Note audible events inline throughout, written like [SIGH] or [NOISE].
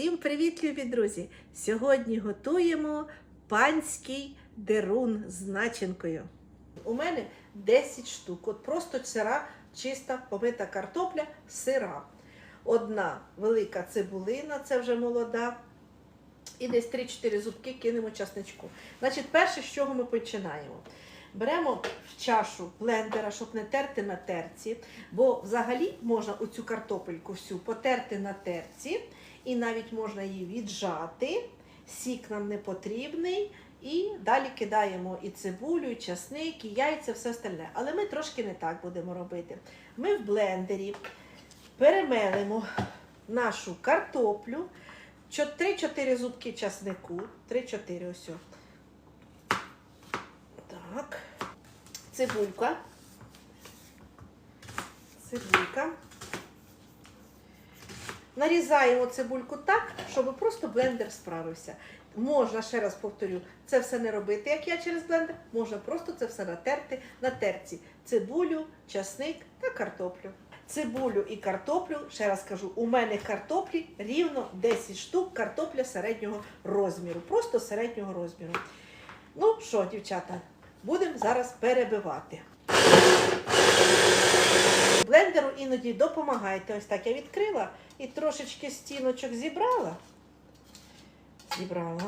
Всім привіт, любі друзі! Сьогодні готуємо панський дерун з начинкою. У мене 10 штук. От просто сира, чиста помита картопля, сира. Одна велика цибулина, це вже молода. І десь 3-4 зубки кинемо часничку. Значить, перше, з чого ми починаємо? Беремо в чашу блендера, щоб не терти на терці, бо взагалі можна оцю картопельку всю потерти на терці, і навіть можна її віджати. Сік нам не потрібний. І далі кидаємо і цибулю, і часник, і яйця, все остальне. Але ми трошки не так будемо робити. Ми в блендері перемелимо нашу картоплю, 3-4 зубки часнику, 3-4 ось. Так. Цибулька. Цибулька. Нарізаємо цибульку так, щоб просто блендер справився. Можна, ще раз повторю, це все не робити, як я через блендер, можна просто це все натерти на терці. Цибулю, часник та картоплю. Цибулю і картоплю, ще раз кажу, у мене картоплі рівно 10 штук, картопля середнього розміру. Просто середнього розміру. Ну що, дівчата, будемо зараз перебивати. Блендеру іноді допомагайте. Ось так я відкрила і трошечки стіночок зібрала. Зібрала.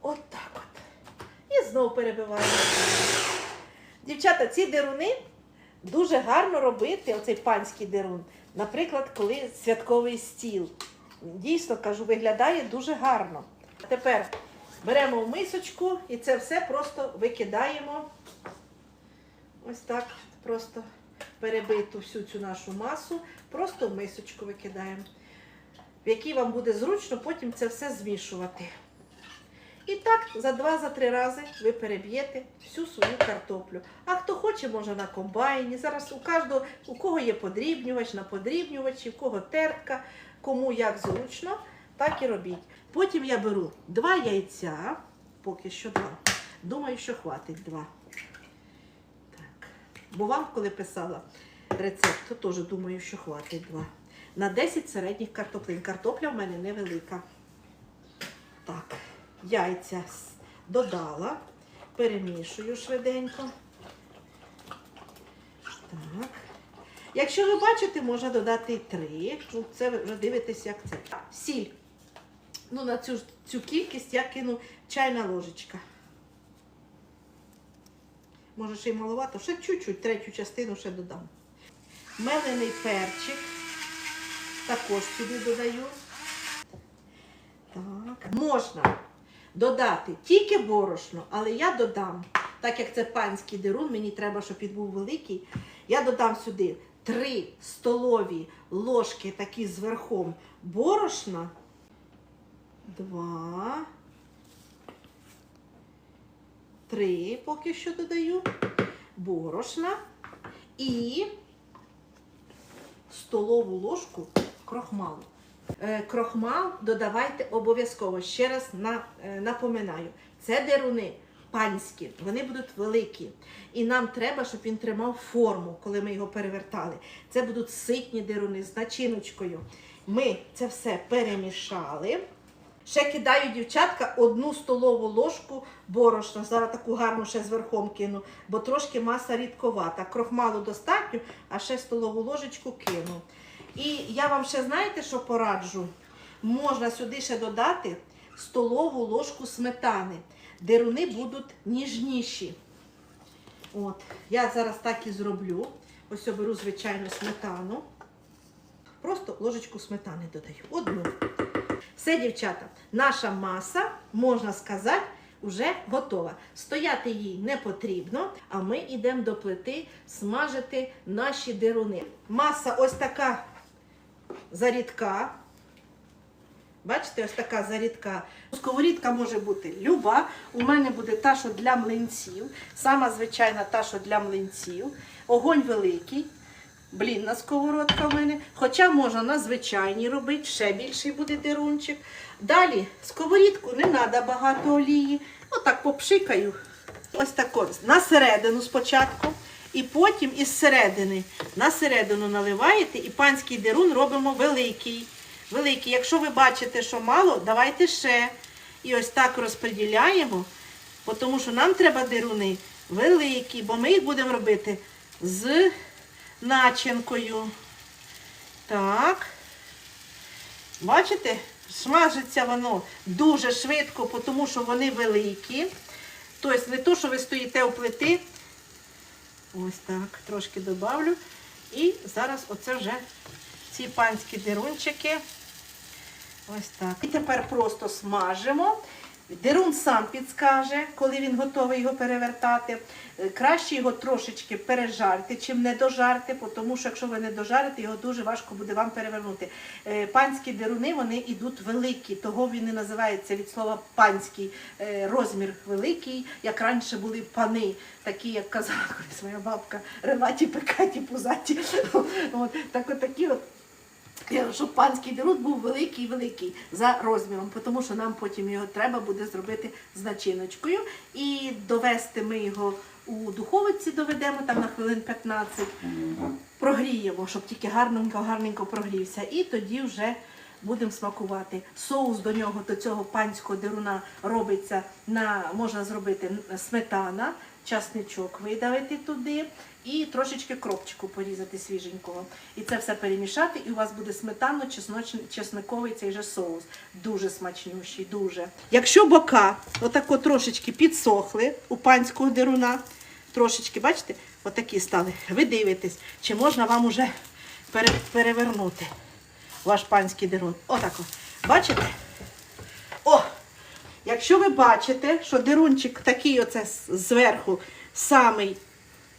От так от. І знову перебиваю. Дівчата, ці деруни дуже гарно робити, оцей панський дерун. Наприклад, коли святковий стіл. Дійсно кажу, виглядає дуже гарно. Тепер беремо в мисочку і це все просто викидаємо. Ось так, просто перебиту всю цю нашу масу, просто в мисочку викидаємо, в якій вам буде зручно потім це все змішувати. І так, за два-за три рази ви переб'єте всю свою картоплю. А хто хоче, може на комбайні. Зараз у кожного, у кого є подрібнювач, на подрібнювачі, у кого тертка, кому як зручно, так і робіть. Потім я беру два яйця, поки що два. Думаю, що хватить два. Бо вам, коли писала рецепт, то теж думаю, що хватить два. На 10 середніх картоплин. Картопля в мене невелика. Так, яйця додала, перемішую швиденько. Так. Якщо ви бачите, можна додати і три. Ну, це вже дивитесь, як це. Сіль. Ну, на цю, цю кількість я кину чайна ложечка. Може ще й маловато, ще чуть-чуть, третю частину ще додам. Мелений перчик. Також сюди додаю. Так. Можна додати тільки борошно, але я додам, так як це панський дерун, мені треба, щоб він був великий. Я додам сюди 3 столові ложки такі з верхом борошна. Два. Три поки що додаю. Борошна. І столову ложку крохмалу. Е, Крохмал додавайте обов'язково. Ще раз е, напоминаю. Це деруни панські, вони будуть великі. І нам треба, щоб він тримав форму, коли ми його перевертали. Це будуть ситні деруни з начиночкою. Ми це все перемішали. Ще кидаю, дівчатка, одну столову ложку борошна. Зараз таку гарну ще зверхом кину, бо трошки маса рідковата. Крохмалу достатньо, а ще столову ложечку кину. І я вам ще знаєте, що пораджу? Можна сюди ще додати столову ложку сметани. Деруни будуть ніжніші. От, я зараз так і зроблю. Ось я беру звичайну сметану. Просто ложечку сметани додаю. Одну. Все, дівчата, наша маса, можна сказати, вже готова. Стояти їй не потрібно, а ми йдемо до плити смажити наші деруни. Маса ось така зарідка. Бачите, ось така зарідка. Сковорідка може бути люба. У мене буде та, що для млинців. Сама звичайна та, що для млинців. Огонь великий. Блінна сковородка в мене. Хоча можна на звичайній робити, ще більший буде дирунчик. Далі сковорідку не треба багато олії. Отак попшикаю. Ось так от, на середину спочатку. І потім із середини на середину наливаєте, і панський дерун робимо великий. великі. Якщо ви бачите, що мало, давайте ще. І ось так розподіляємо, тому що нам треба дируни великі, бо ми їх будемо робити з начинкою. Так. Бачите? Смажиться воно дуже швидко, тому що вони великі. Тобто не то, що ви стоїте у плити. Ось так, трошки добавлю. І зараз оце вже ці панські дирунчики. Ось так. І тепер просто смажимо. Дирун сам підскаже, коли він готовий його перевертати. Е, Краще його трошечки пережарити, чим не дожарити, тому що якщо ви не дожарите, його дуже важко буде вам перевернути. Е, Панські дируни вони йдуть великі, того він і називається від слова панський Е, розмір великий, як раніше були пани, такі, як казала моя бабка, реваті, пекаті, пузаті. [LAUGHS] Так от такі от щоб панський дерут був великий-великий за розміром, тому що нам потім його треба буде зробити з начиночкою. І довести ми його у духовиці доведемо там на хвилин 15, прогріємо, щоб тільки гарненько-гарненько прогрівся. І тоді вже будемо смакувати. Соус до нього, до цього панського деруна робиться на можна зробити сметана, часничок видавити туди і трошечки кропчику порізати свіженького. І це все перемішати, і у вас буде сметанно чесниковий цей же соус. Дуже смачнющий, дуже. Якщо бока отако трошечки підсохли у панського деруна, трошечки, бачите, отакі стали. Ви дивитесь, чи можна вам уже пере- перевернути ваш панський дерун. Отако. Бачите? О! Якщо ви бачите, що дерунчик такий оце зверху самий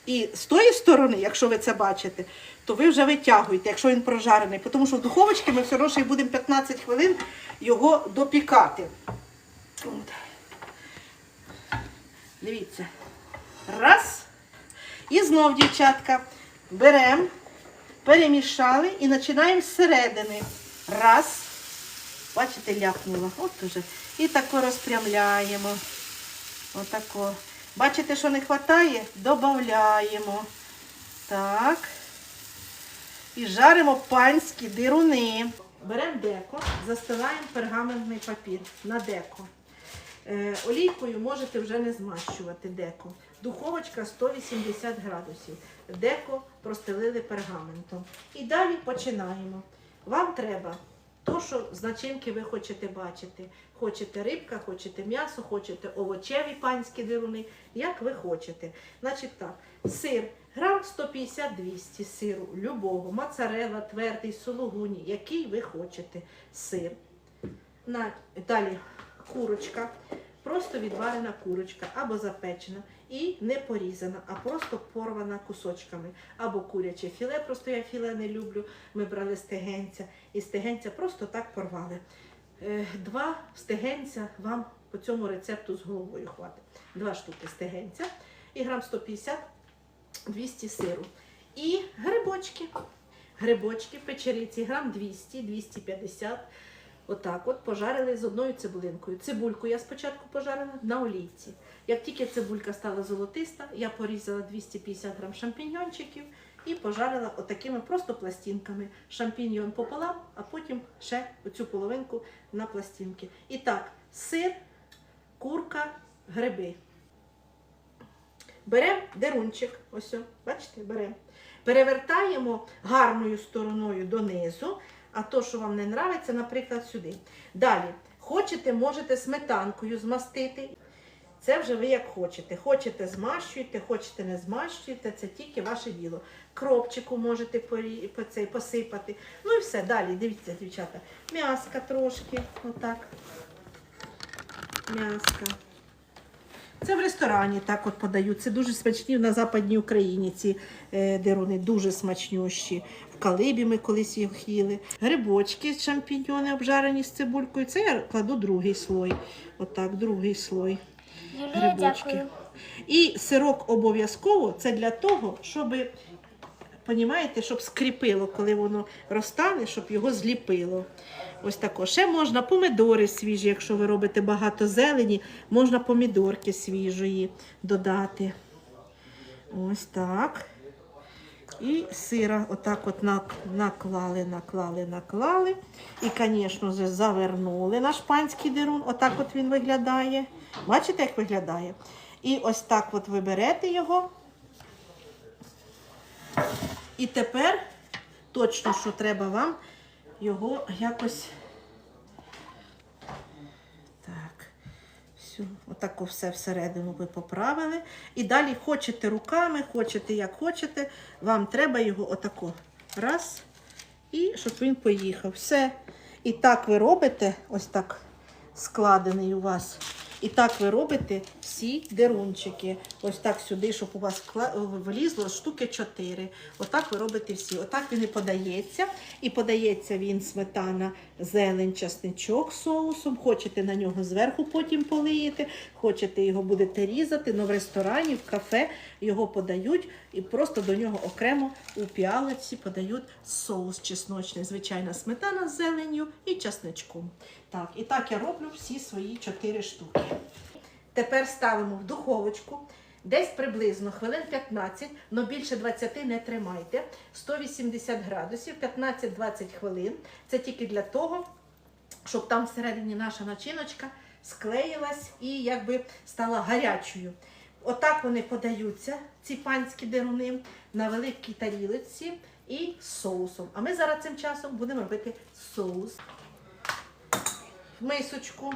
і з тої сторони, якщо ви це бачите, то ви вже витягуєте, якщо він прожарений. Тому що в духовочці ми все одно ще будемо 15 хвилин його допікати. От. Дивіться. Раз. І знов, дівчатка, беремо, перемішали і починаємо зсередини. Раз. Бачите, ляпнула. От уже. І тако розпрямляємо. Отако. Бачите, що не вистачає? Додаємо. Так. І жаримо панські дируни. Беремо деко, застилаємо пергаментний папір на деко. Е, олійкою можете вже не змащувати деко. Духовочка 180 градусів. Деко простелили пергаментом. І далі починаємо. Вам треба то, що з начинки ви хочете бачити. Хочете рибка, хочете м'ясо, хочете овочеві панські дируни, як ви хочете. Значить так, сир, грам 150-200 сиру, любого, моцарелла, твердий, сулугуні, який ви хочете сир. Далі курочка, просто відварена курочка або запечена і не порізана, а просто порвана кусочками. Або куряче філе, просто я філе не люблю. Ми брали стегенця і стегенця просто так порвали. Е, Два стегенця вам по цьому рецепту з головою хватить. Два штуки стегенця і грам 150-200 сиру. І грибочки. Грибочки, печериці, грам 200-250. Отак от пожарили з одною цибулинкою. Цибульку я спочатку пожарила на олійці. Як тільки цибулька стала золотиста, я порізала 250 грам шампіньйончиків і пожарила отакими просто пластинками. Шампіньйон пополам, а потім ще оцю половинку на пластинки. І так, сир, курка, гриби. Беремо дерунчик, ось, бачите, беремо. Перевертаємо гарною стороною донизу, а то, що вам не подобається, наприклад, сюди. Далі, хочете, можете сметанкою змастити. Це вже ви як хочете. Хочете змащуєте, хочете не змащуєте, це тільки ваше діло. Кропчику можете посипати. Ну і все, далі, дивіться, дівчата. М'яска трошки, отак. М'яска. Це в ресторані так от подають. Це дуже смачні на Западній Україні ці е, деруни, дуже смачнющі. Калибі ми колись їх їли. Грибочки, шампіньйони обжарені з цибулькою. Це я кладу другий слой. Отак, другий слой. Грибочки. І сирок обов'язково це для того, щоб, понімаєте, щоб скріпило, коли воно розтане, щоб його зліпило. Ось тако. Ще можна помидори свіжі, якщо ви робите багато зелені, можна помідорки свіжої додати. Ось так. І сира отак от наклали, наклали, наклали. І, звісно, завернули наш панський дерун. Отак от він виглядає. Бачите, як виглядає? І ось так от ви берете його. І тепер точно, що треба вам його якось. Так. Все, отако все всередину ви поправили. І далі хочете руками, хочете як хочете, вам треба його отако. Раз. І щоб він поїхав. Все. І так ви робите, ось так складений у вас. І так ви робите всі дерунчики. Ось так сюди, щоб у вас влізло штуки 4. Отак ви робите всі. Отак він і подається. І подається він сметана, зелень, часничок соусом. Хочете на нього зверху потім полиєте, хочете його будете різати. але в ресторані, в кафе його подають і просто до нього окремо у піалиці подають соус чесночний. Звичайна сметана з зеленню і часничком. Так, і так я роблю всі свої 4 штуки. Тепер ставимо в духовочку. Десь приблизно хвилин 15, але більше 20 не тримайте. 180 градусів, 15-20 хвилин. Це тільки для того, щоб там всередині наша начиночка склеїлась і якби стала гарячою. Отак вони подаються, ці панські деруни, на великій тарілиці і з соусом. А ми зараз цим часом будемо робити соус. В мисочку,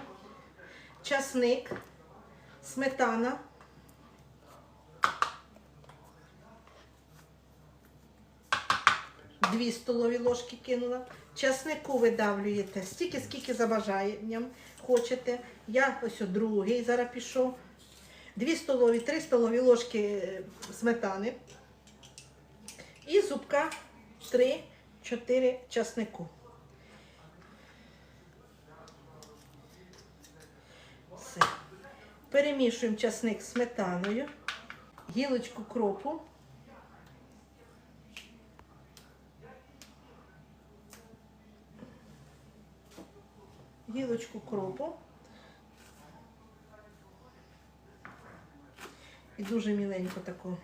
часник, сметана. Дві столові ложки кинула. Часнику видавлюєте стільки, скільки за бажанням хочете. Я ось другий зараз пішов. Дві столові, три столові ложки е, сметани. І зубка 3-4 часнику. Все. Перемішуємо часник з сметаною, гілочку кропу. Гілочку кропу. І дуже міленько таку.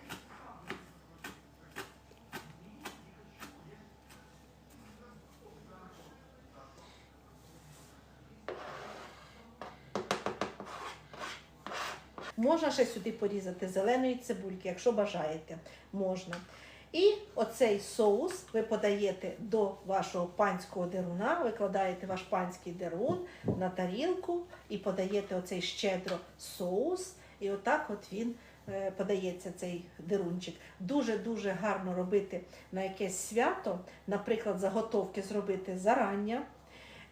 Можна ще сюди порізати зеленої цибульки, якщо бажаєте, можна. І оцей соус ви подаєте до вашого панського деруна, викладаєте ваш панський дерун на тарілку і подаєте оцей щедро соус. І отак от він е, подається цей дерунчик. Дуже-дуже гарно робити на якесь свято, наприклад, заготовки зробити зарання,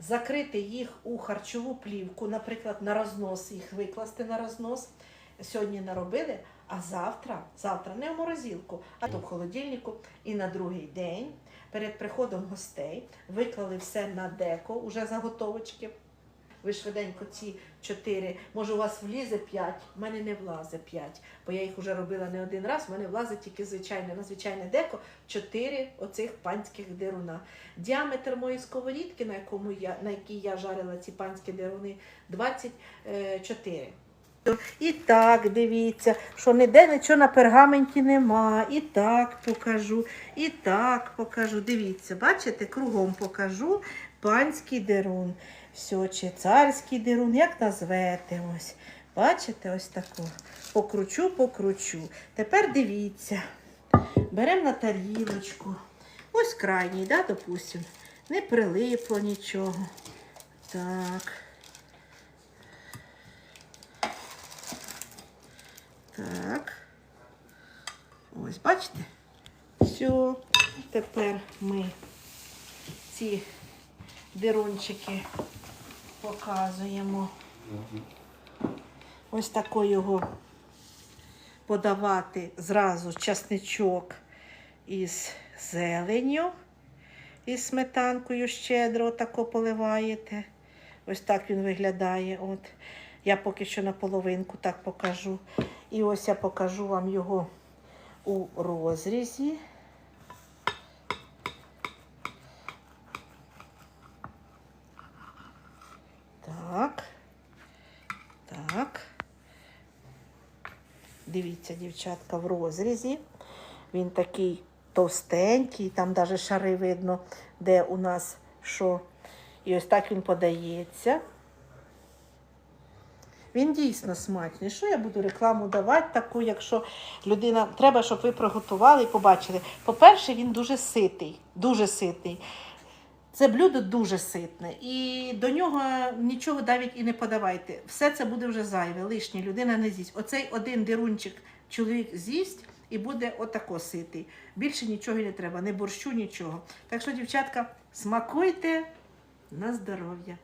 закрити їх у харчову плівку, наприклад, на рознос, їх викласти на рознос. Сьогодні наробили, а завтра, завтра не в морозилку, а то в холодильнику. І на другий день перед приходом гостей виклали все на деко, уже заготовочки. Ви швиденько ці чотири, може у вас влізе п'ять, в мене не влазе п'ять, бо я їх вже робила не один раз, в мене влазить тільки звичайне, на звичайне деко чотири оцих панських деруна. Діаметр моєї сковорідки, на, якому я, на якій я жарила ці панські деруни, 24. І так, дивіться, що ніде нічого на пергаменті нема. І так покажу, і так покажу. Дивіться, бачите, кругом покажу панський дерун. Все, чи царський дерун, як назвете ось. Бачите, ось таку. Покручу, покручу. Тепер дивіться. Беремо на тарілочку. Ось крайній, да, допустим. Не прилипло нічого. Так. Так. Ось, бачите? Все. Тепер ми ці дирунчики показуємо. Ось тако його подавати зразу часничок із зеленню, із сметанкою щедро тако поливаєте. Ось так він виглядає. От. Я поки що на половинку так покажу. І ось я покажу вам його у розрізі. Так. Так. Дивіться, дівчатка, в розрізі. Він такий товстенький, там навіть шари видно, де у нас що. І ось так він подається. Він дійсно смачний. Що я буду рекламу давати таку, якщо людина треба, щоб ви приготували і побачили. По-перше, він дуже ситий, дуже ситий. Це блюдо дуже ситне, і до нього нічого навіть і не подавайте. Все це буде вже зайве, лишнє, людина не з'їсть. Оцей один дирунчик чоловік з'їсть і буде отако ситий. Більше нічого не треба, не борщу, нічого. Так що, дівчатка, смакуйте на здоров'я.